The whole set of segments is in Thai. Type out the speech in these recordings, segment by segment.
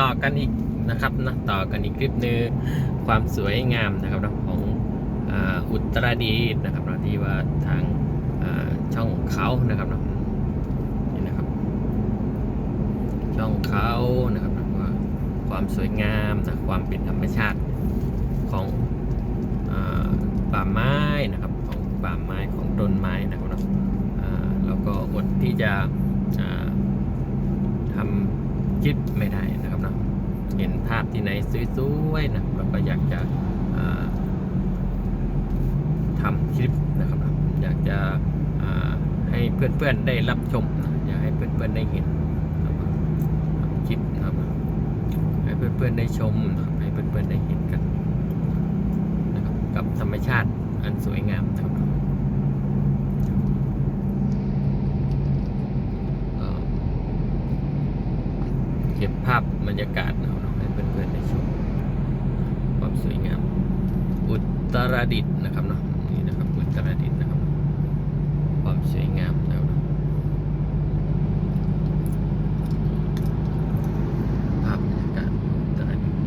ต่อกันอีกนะครับนะต่อกันอีกคลิปหนึงความสวยงามนะครับนะของอ,อุตรดิตถ์นะครับนะที่ว่าทางช่องเขานะครับนะนี่นะครับ ช่องเขานะครับนะว่าความสวยงามนะความเป็นธรรมชาติของอป่าไม้นะครับของป่าไม้ของต้นไม้นะครับนะแล้วก็อดที่จะทำ คลิปไม่ได้นะครับนะเห็นภาพที่ไหนสวยๆนะเราก็อยากจะอ่าทำคลิปนะครับนะอยากจะให้เพื่อนๆได้รับชมนะอยากให้เพื่อนๆได้เห็นคลิปนะครับให้เพื่อนๆได้ชมนะให้เพื่อนๆได้เห็นกันนะครับกับธรรมชาติอันสวยงามนะครับก็เก็บภาพบรรยากาศนะครับให้เพื่อนๆได้ชมความสวยงาม อุตรดิตถ์นะครับเนาะนี่นะครับอุตรดิตถ์นะครับ ความสวยงามนะครับ ภาพบรรยากาศอุตรดิตถ์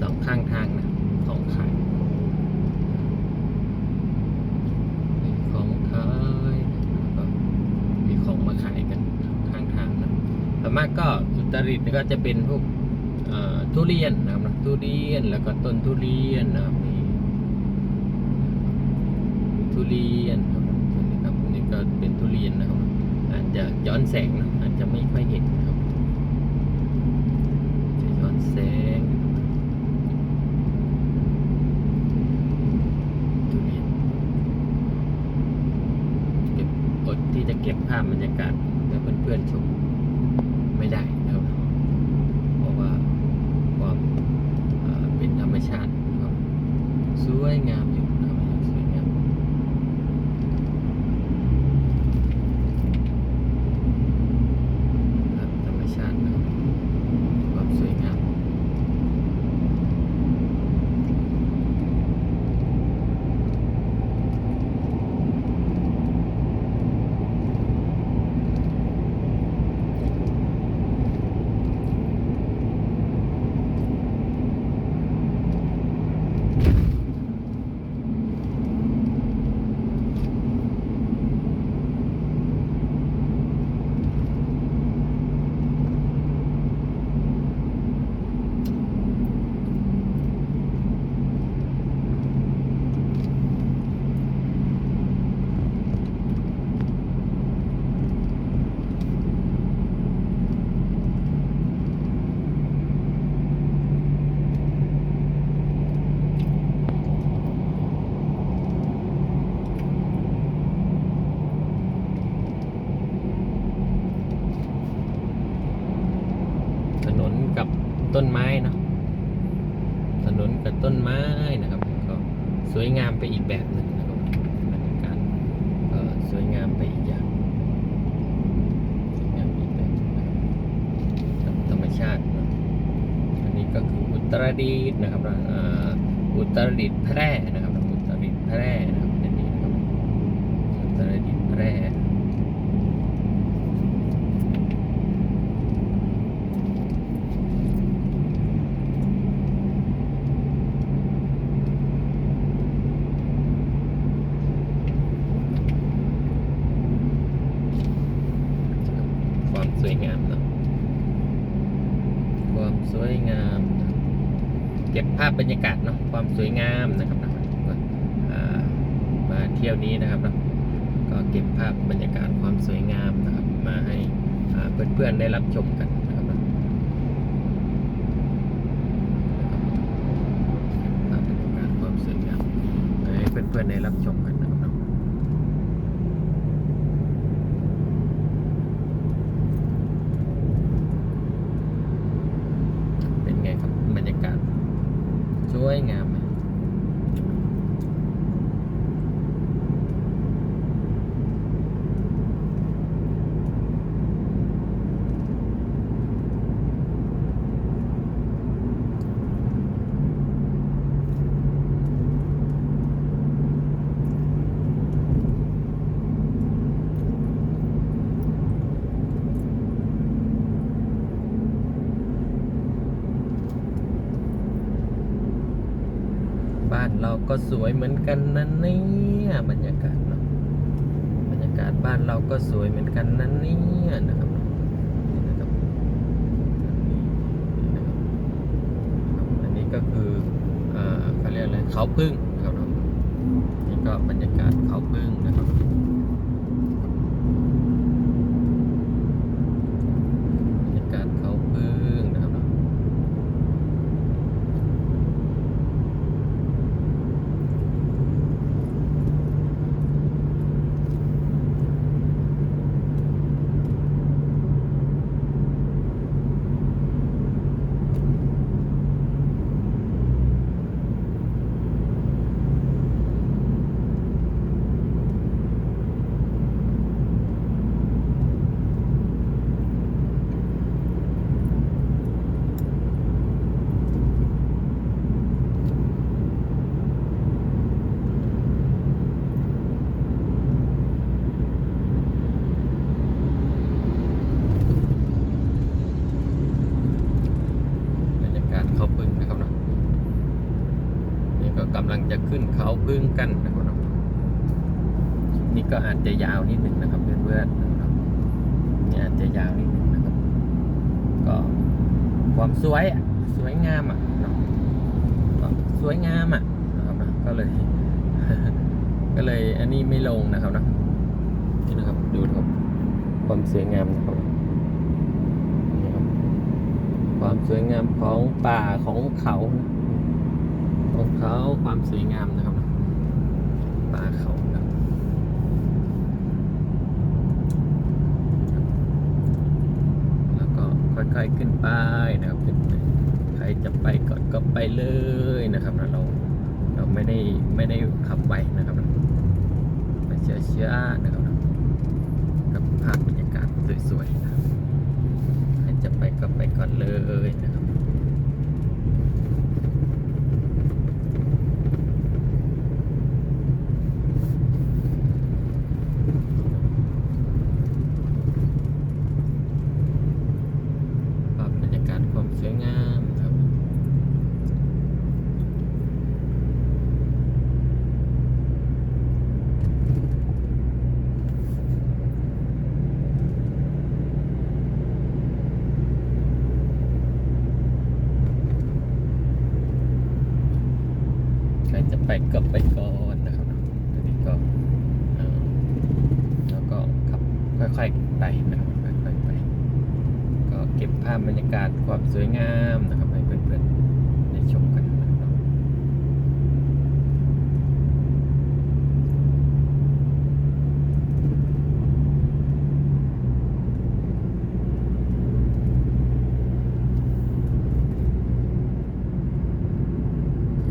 สองข้างทางนะสองขายมีของขายแล้วก็มีของมาขายกันข้างทางนะส่วน มากก็อุตรดิตถ์ก็จะเป็นพวกทุเรียนนะครับทุเรียนแล้วก็ต้นทุเรียนนะครับนี่ทุเรียนครับนี่ครับนี่ก็เป็นทุเรียนนะครับ อาจจะย้อนแสงนะอาจจะไม่ค่อยเห็นครับจะย้อนแสงทุเรียนเก็บอดที่จะเก็บภาพบรรยากาศให้เพื่อนๆชมไม่ได้นะครับ เพราะว่าความเอ่อเป็นธรรมชาตินะครับสวยงามอยู่นะครับสวยงามครับธรรมชาตินะครับความสวยงาม ถนน กับต้นไม้เนาะถนนกับต้นไม้นะครับ ก็สวยงามไปอีกแบบหนึ่งนะครับบรรยากาศก็สวยงามไปอีกอย่างสวยงามอีกแบบนะครับธรรมชาตินะอันนี้ก็คืออุตรดิตถ์นะครับอุตรดิตถ์แพร่นะครับอุตรดิตถ์แพร่นะครับอุตรดิตถ์แพร่ ความ สวยงามเนอะความสวยงามเก็บภาพบรรยากาศเนาะความสวยงามนะครับนะมาเที่ยวนี้นะครับนะก็เก็บภาพบรรยากาศความสวยงามนะครับ มาให้เพื่อนๆได้รับชมกันนะครับนะภาพบรรยากาศความสวยงามให้เพื่อนๆได้รับชมกันไงครับบรรยากาศส วยงาม ก็สวยเหมือนกันนะเนี่ยบรรยากาศเนาะบรรยากาศบ้านเราก็สวยเหมือนกันนะเนี่ยนะครับนี่นะครับนี่นะครับอันนี้ก็คือเขาเรียกอะไรเขาพึ่งครับเนาะนี่ก็บรรยากาศเขาพึ่งนะครับเนาะ บรรยากาศเขาพึ่งนะครับเนาะนี่ก็กำลังจะขึ้นเขาพึ่งกันนะครับนี่ก็อาจจะยาวนิดหนึ่งนะครับเพื่อนๆนะครับนี่อาจจะยาวนิดหนึ่งนะครับ ก็ความสวยอะสวยงามอะนะความสวยงามอะนะครับนะก็เลย ก็เลยอันนี้ไม่ลงนะครับนะนี่นะครับดูครับ ความสวยงามนะครับนี่ครับ ความสวยงามของป่าของเขา ของเขาความสวยงามนะครับ ป่าเขาครับแล้วก็ค่อยๆขึ้นไปนะครับใครจะไปก่อนก็ไปเลยนะครับนะเราเราไม่ได้ไม่ได้ขับไวนะครับนะไปเชื่อๆนะครับนะกับภาพบรรยากาศสวยๆนะครับใครจะไปก็ไปก่อนเลยนะครับ ภาพบรรยากาศความสวยงามครับ ใครจะไปก็ไปก่อนนะครับนะทีนี้ก็แล้วก็ขับค่อยๆไปนะครับค่อยๆไป ก็เก็บภาพบรรยากาศความสวยงามนะครับให้เพื่อนๆได้ชมกันนะครับ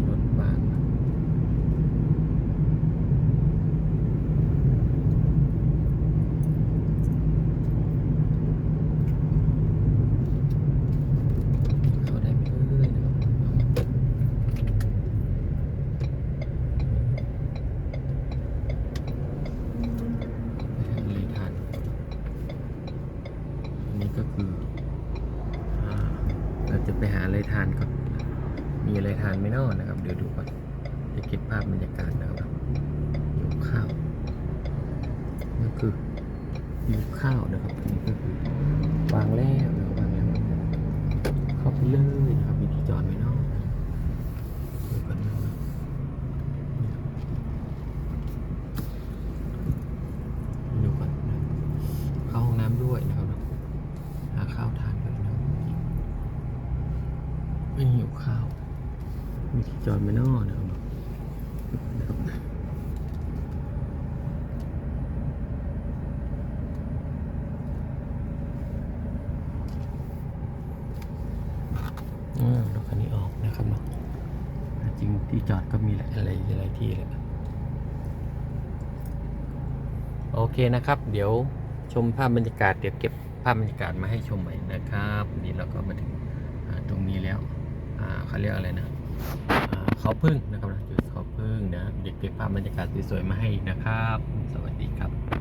รถบ้านเข้าได้ไปเลยนะครับเลยทานอันนี้ก็คืออ่าเราจะไปหาอะไรทานก่อน มีอะ ไรทานไหม่นอนะครับ เดี๋ยวดูก่อนจะเก็บภาพบรรยากาศนะครับหิวข้าวนั่นคือหิวข้าวนะครับอันนี้ก็คือวางแล้วนะครับวางแล้วเข้าไปเลยนะครับมีที่จอดไหมเนอกดูกันนะครับดูก่อนนะเข้าห้องน้ำด้วยนะครับหาข้าวทานกันนะไม่หิวข้าว มีที่จอดไมเนอนะครับนะครับอ่ารถคันนี้ออกนะครับเนาะจริงที่จอดก็มีหลายอะไรหลายที่เลยโอเคนะครับ เดี๋ยวชมภาพบรรยากาศเดี๋ยวเก็บภาพบรรยากาศมาให้ชมใหม่นะครับนี่เราก็มาถึงตรงนี้แล้วอ่าเขาเรียกอะไรนะ เขาพึ่งนะครับนะจุดเขาพึ่งนะ เด็กเก็บภาพบรรยากาศสวยๆมาให้นะครับ สวัสดีครับ